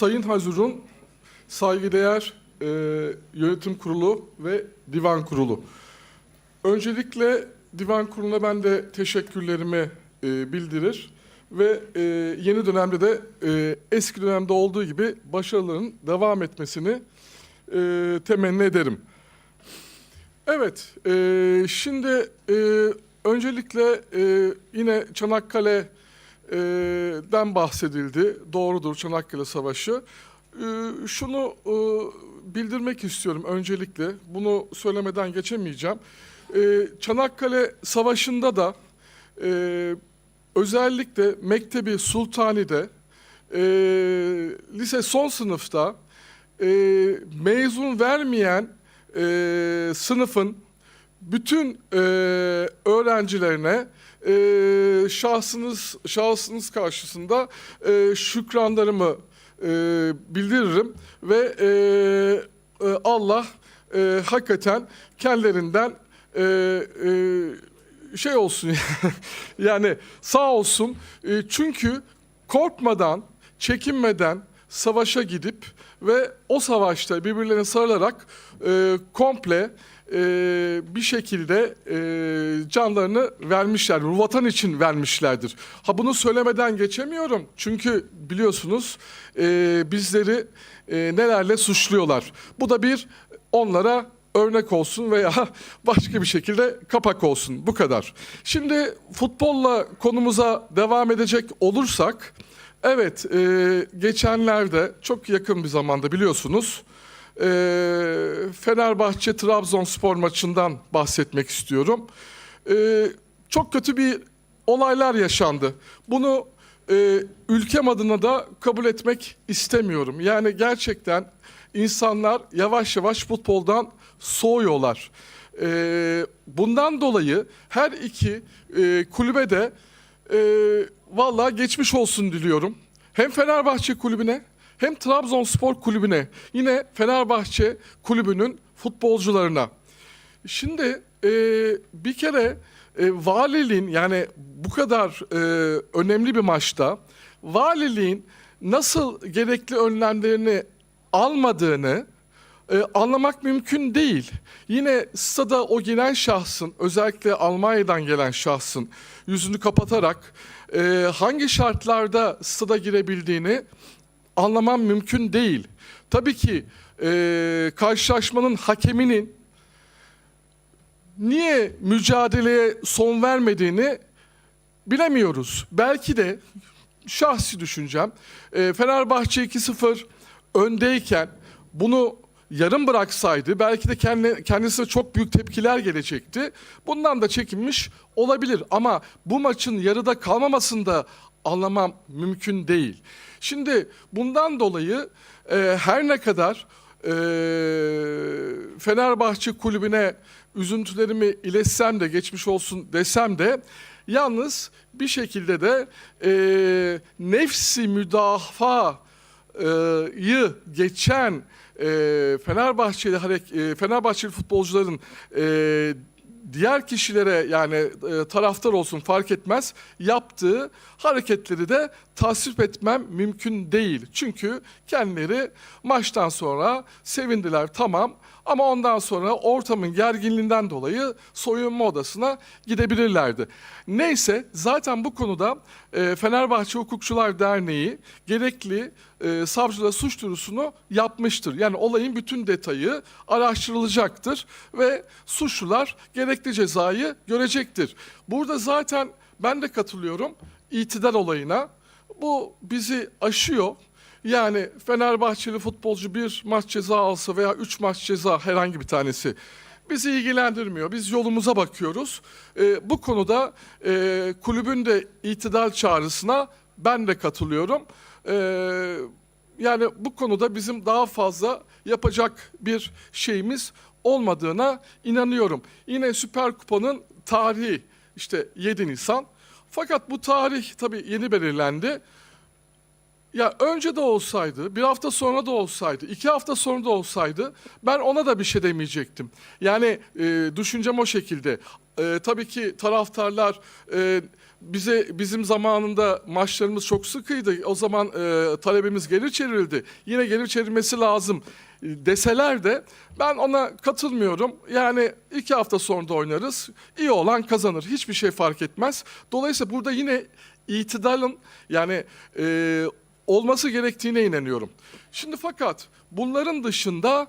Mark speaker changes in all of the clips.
Speaker 1: Sayın Hazur'un saygıdeğer e, yönetim kurulu ve divan kurulu. Öncelikle divan kuruluna ben de teşekkürlerimi e, bildirir ve e, yeni dönemde de e, eski dönemde olduğu gibi başarıların devam etmesini e, temenni ederim. Evet, e, şimdi e, öncelikle e, yine Çanakkale'den bahsedildi. Doğrudur Çanakkale Savaşı. E, şunu e, bildirmek istiyorum öncelikle. Bunu söylemeden geçemeyeceğim. E, Çanakkale Savaşı'nda da e, özellikle Mektebi Sultani'de e, lise son sınıfta mezun vermeyen sınıfın bütün öğrencilerine e, şahsınız şahsınız karşısında e, şükranlarımı e, bildiririm ve e, e, Allah e, hakikaten kendilerinden e, e, şey olsun yani sağ olsun. E, çünkü korkmadan çekinmeden savaşa gidip ve o savaşta birbirlerine sarılarak e, komple e, bir şekilde e, canlarını vermişler. Vatan için vermişlerdir. Ha bunu söylemeden geçemiyorum. Çünkü biliyorsunuz e, bizleri e, nelerle suçluyorlar. Bu da bir onlara örnek olsun veya başka bir şekilde kapak olsun. Bu kadar. Şimdi futbolla konumuza devam edecek olursak, evet e, geçenlerde çok yakın bir zamanda biliyorsunuz e, Fenerbahçe Trabzonspor maçından bahsetmek istiyorum. E, çok kötü bir olaylar yaşandı. Bunu e, ülkem adına da kabul etmek istemiyorum. Yani gerçekten insanlar yavaş yavaş futboldan soğuyorlar. E, bundan dolayı her iki e, kulübe de e, vallahi geçmiş olsun diliyorum. Hem Fenerbahçe kulübüne hem Trabzonspor kulübüne yine Fenerbahçe kulübünün futbolcularına. Şimdi e, bir kere e, valiliğin yani bu kadar e, önemli bir maçta valiliğin nasıl gerekli önlemlerini almadığını e, anlamak mümkün değil. Yine stada o gelen şahsın özellikle Almanya'dan gelen şahsın yüzünü kapatarak e, hangi şartlarda stada girebildiğini anlamam mümkün değil. Tabii ki e, karşılaşmanın hakeminin niye mücadeleye son vermediğini bilemiyoruz. Belki de şahsi düşüncem e, Fenerbahçe 2-0 öndeyken bunu yarım bıraksaydı belki de kendi, kendisine çok büyük tepkiler gelecekti. Bundan da çekinmiş olabilir ama bu maçın yarıda kalmamasını da anlamam mümkün değil. Şimdi bundan dolayı e, her ne kadar e, Fenerbahçe kulübüne üzüntülerimi iletsem de geçmiş olsun desem de yalnız bir şekilde de e, nefsi müdafayı geçen e, Fenerbahçeli harek e, Fenerbahçeli futbolcuların e, diğer kişilere yani e, taraftar olsun fark etmez yaptığı hareketleri de tasvip etmem mümkün değil. Çünkü kendileri maçtan sonra sevindiler tamam ama ondan sonra ortamın gerginliğinden dolayı soyunma odasına gidebilirlerdi. Neyse zaten bu konuda e, Fenerbahçe Hukukçular Derneği gerekli e, savcılığa suç duyurusunu yapmıştır. Yani olayın bütün detayı araştırılacaktır ve suçlular gerekli cezayı görecektir. Burada zaten ben de katılıyorum itidal olayına. Bu bizi aşıyor. Yani Fenerbahçeli futbolcu bir maç ceza alsa veya üç maç ceza herhangi bir tanesi bizi ilgilendirmiyor. Biz yolumuza bakıyoruz. Ee, bu konuda e, kulübün de itidal çağrısına ben de katılıyorum. Ee, yani bu konuda bizim daha fazla yapacak bir şeyimiz olmadığına inanıyorum. Yine Süper Kupa'nın tarihi işte 7 Nisan. Fakat bu tarih tabii yeni belirlendi. Ya önce de olsaydı, bir hafta sonra da olsaydı, iki hafta sonra da olsaydı ben ona da bir şey demeyecektim. Yani e, düşüncem o şekilde. E, tabii ki taraftarlar e, bize bizim zamanında maçlarımız çok sıkıydı. O zaman e, talebimiz geri çevrildi. Yine geri çevrilmesi lazım e, deseler de ben ona katılmıyorum. Yani iki hafta sonra da oynarız. İyi olan kazanır. Hiçbir şey fark etmez. Dolayısıyla burada yine itidalın yani e, olması gerektiğine inanıyorum. Şimdi fakat bunların dışında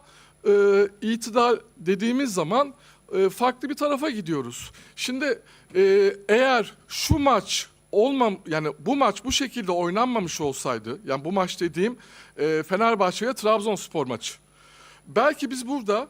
Speaker 1: e, itidal dediğimiz zaman e, farklı bir tarafa gidiyoruz. Şimdi e, eğer şu maç olmam yani bu maç bu şekilde oynanmamış olsaydı yani bu maç dediğim e, Fenerbahçe ile Trabzonspor maçı. Belki biz burada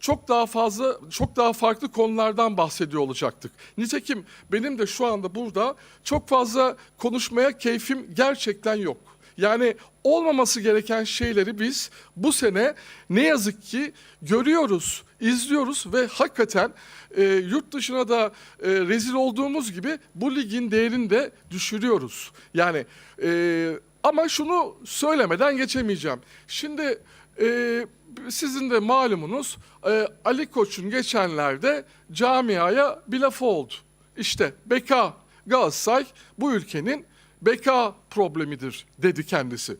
Speaker 1: çok daha fazla, çok daha farklı konulardan bahsediyor olacaktık. Nitekim benim de şu anda burada çok fazla konuşmaya keyfim gerçekten yok. Yani olmaması gereken şeyleri biz bu sene ne yazık ki görüyoruz, izliyoruz ve hakikaten e, yurt dışına da e, rezil olduğumuz gibi bu ligin değerini de düşürüyoruz. Yani e, ama şunu söylemeden geçemeyeceğim. Şimdi e, sizin de malumunuz e, Ali Koç'un geçenlerde camiaya bir lafı oldu. İşte beka Galatasaray bu ülkenin beka problemidir dedi kendisi.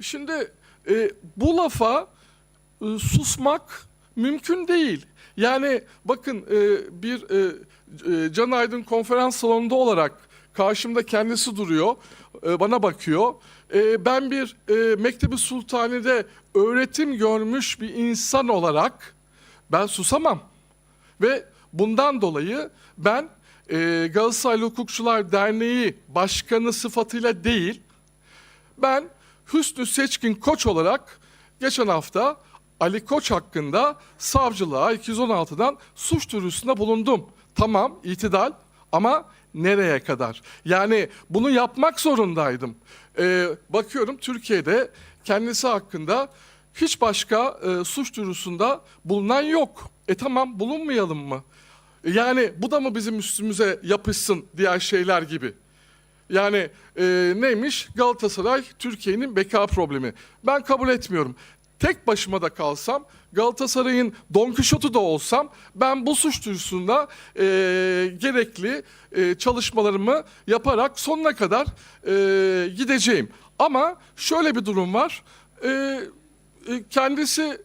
Speaker 1: Şimdi e, bu lafa e, susmak mümkün değil. Yani bakın e, bir e, e, Can Aydın konferans salonunda olarak karşımda kendisi duruyor, e, bana bakıyor. E, ben bir e, Mektebi Sultani'de öğretim görmüş bir insan olarak ben susamam. Ve bundan dolayı ben e, Galatasaraylı Hukukçular Derneği Başkanı sıfatıyla değil, ben Hüsnü Seçkin Koç olarak geçen hafta Ali Koç hakkında savcılığa 216'dan suç duyurusunda bulundum. Tamam itidal ama nereye kadar? Yani bunu yapmak zorundaydım. Ee, bakıyorum Türkiye'de kendisi hakkında hiç başka e, suç duyurusunda bulunan yok. E tamam bulunmayalım mı? Yani bu da mı bizim üstümüze yapışsın diğer şeyler gibi? Yani e, neymiş? Galatasaray Türkiye'nin beka problemi. Ben kabul etmiyorum. Tek başıma da kalsam, Galatasaray'ın Don Quixote'u da olsam ben bu suç duyusunda e, gerekli e, çalışmalarımı yaparak sonuna kadar e, gideceğim. Ama şöyle bir durum var. E, e, kendisi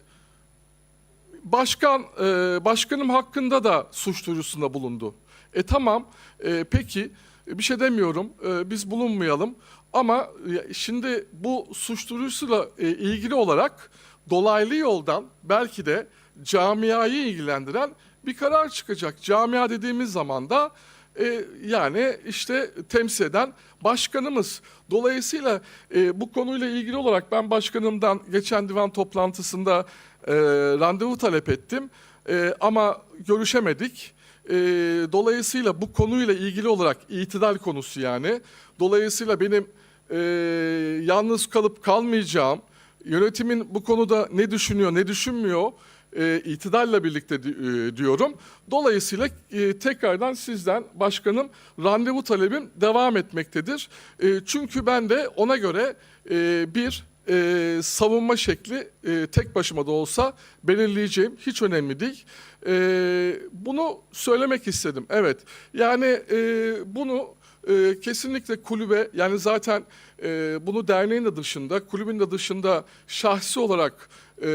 Speaker 1: başkan e, başkanım hakkında da suç duyurusunda bulundu. E tamam. e, peki bir şey demiyorum. e, biz bulunmayalım. Ama e, şimdi bu suç duyurusuyla e, ilgili olarak dolaylı yoldan belki de camiayı ilgilendiren bir karar çıkacak. Camia dediğimiz zaman da e, yani işte temsil eden başkanımız. Dolayısıyla e, bu konuyla ilgili olarak ben başkanımdan geçen divan toplantısında e, randevu talep ettim. E, ama görüşemedik. E, dolayısıyla bu konuyla ilgili olarak itidal konusu yani. Dolayısıyla benim e, yalnız kalıp kalmayacağım, yönetimin bu konuda ne düşünüyor, ne düşünmüyor, e, itidalla birlikte di- e, diyorum. Dolayısıyla e, tekrardan sizden başkanım randevu talebim devam etmektedir. E, çünkü ben de ona göre e, bir e, savunma şekli e, tek başıma da olsa belirleyeceğim. Hiç önemli değil. E, bunu söylemek istedim. Evet. Yani e, bunu e, kesinlikle kulübe yani zaten e, bunu derneğin de dışında, kulübün de dışında şahsi olarak e,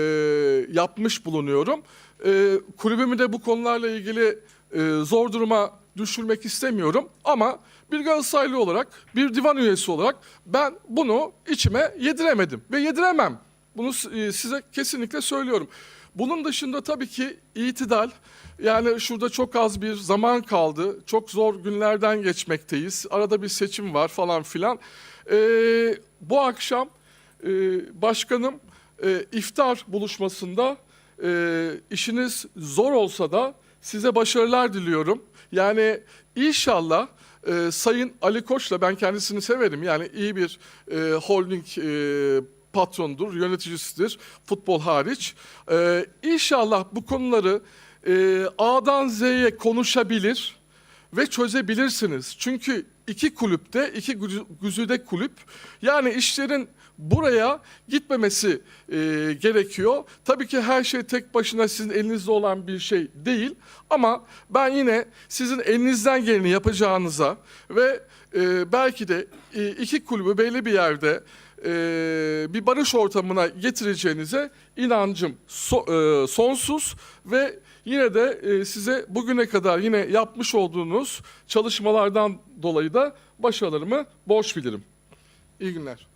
Speaker 1: yapmış bulunuyorum. E, kulübümü de bu konularla ilgili e, zor duruma düşürmek istemiyorum ama bir Galatasaraylı olarak, bir divan üyesi olarak ben bunu içime yediremedim ve yediremem. Bunu e, size kesinlikle söylüyorum. Bunun dışında tabii ki itidal, yani şurada çok az bir zaman kaldı, çok zor günlerden geçmekteyiz, arada bir seçim var falan filan. Ee, bu akşam e, başkanım e, iftar buluşmasında e, işiniz zor olsa da size başarılar diliyorum. Yani inşallah e, Sayın Ali Koç'la ben kendisini severim. Yani iyi bir e, holding e, patrondur, yöneticisidir futbol hariç. E, inşallah bu konuları e, A'dan Z'ye konuşabilir ve çözebilirsiniz. Çünkü iki kulüpte, iki güzide kulüp yani işlerin buraya gitmemesi e, gerekiyor. Tabii ki her şey tek başına sizin elinizde olan bir şey değil ama ben yine sizin elinizden geleni yapacağınıza ve e, belki de e, iki kulübü belli bir yerde e, bir barış ortamına getireceğinize inancım so- e, sonsuz ve yine de e, size bugüne kadar yine yapmış olduğunuz çalışmalardan dolayı da başarılarımı borç bilirim. İyi günler.